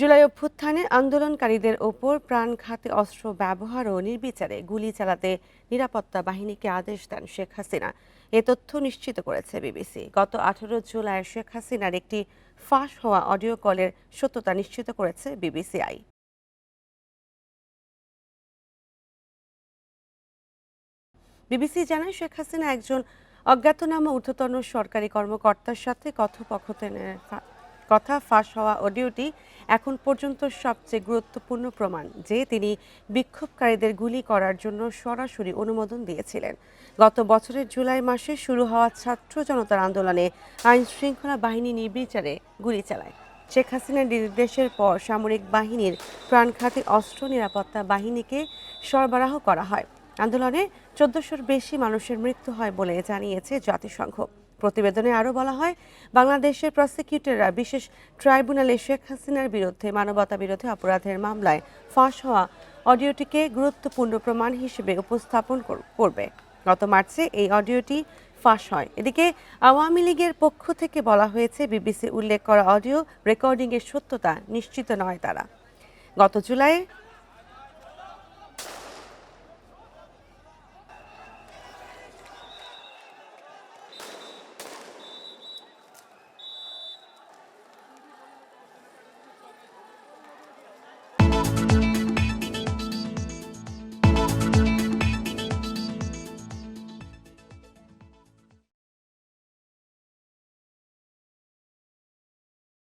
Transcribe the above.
জুলাই অভ্যুত্থানে আন্দোলনকারীদের ওপর প্রাণঘাতী অস্ত্র ব্যবহার ও নির্বিচারে গুলি চালাতে নিরাপত্তা বাহিনীকে আদেশ দেন শেখ হাসিনা। এ তথ্য নিশ্চিত করেছে বিবিসি। গত আঠারো জুলাই শেখ হাসিনার একটি ফাঁস হওয়া অডিও কলের সত্যতা নিশ্চিত করেছে বিবিসিআই। বিবিসি জানায়, শেখ হাসিনা একজন অজ্ঞাতনামা ঊর্ধ্বতন সরকারি কর্মকর্তার সাথে কথোপকথনের কথা, ফাঁস হওয়া অডিওটি এখন পর্যন্ত সবচেয়ে গুরুত্বপূর্ণ প্রমাণ যে তিনি বিক্ষোভকারীদের গুলি করার জন্য সরাসরি অনুমোদন দিয়েছিলেন। গত বছরের জুলাই মাসে শুরু হওয়া ছাত্র জনতার আন্দোলনে আইন শৃঙ্খলা বাহিনী নির্বিচারে গুলি চালায়। শেখ হাসিনার নির্দেশের পর সামরিক বাহিনীর প্রাণঘাতী অস্ত্র নিরাপত্তা বাহিনীকে সরবরাহ করা হয়। আন্দোলনে চোদ্দশোর বেশি মানুষের মৃত্যু হয় বলে জানিয়েছে জাতিসংঘ। প্রতিবেদনে আরও বলা হয়, বাংলাদেশের প্রসিকিউটররা বিশেষ ট্রাইব্যুনালে শেখ হাসিনার বিরুদ্ধে, মানবতা বিরোধী অপরাধের মামলায় ফাঁস হওয়া অডিওটিকে গুরুত্বপূর্ণ প্রমাণ হিসেবে উপস্থাপন কর- করবে। গত মার্চে এই অডিওটি ফাঁস হয়। এদিকে আওয়ামী লীগের পক্ষ থেকে বলা হয়েছে, বিবিসি উল্লেখ করা অডিও রেকর্ডিংয়ের সত্যতা নিশ্চিত নয় তারা। গত জুলাই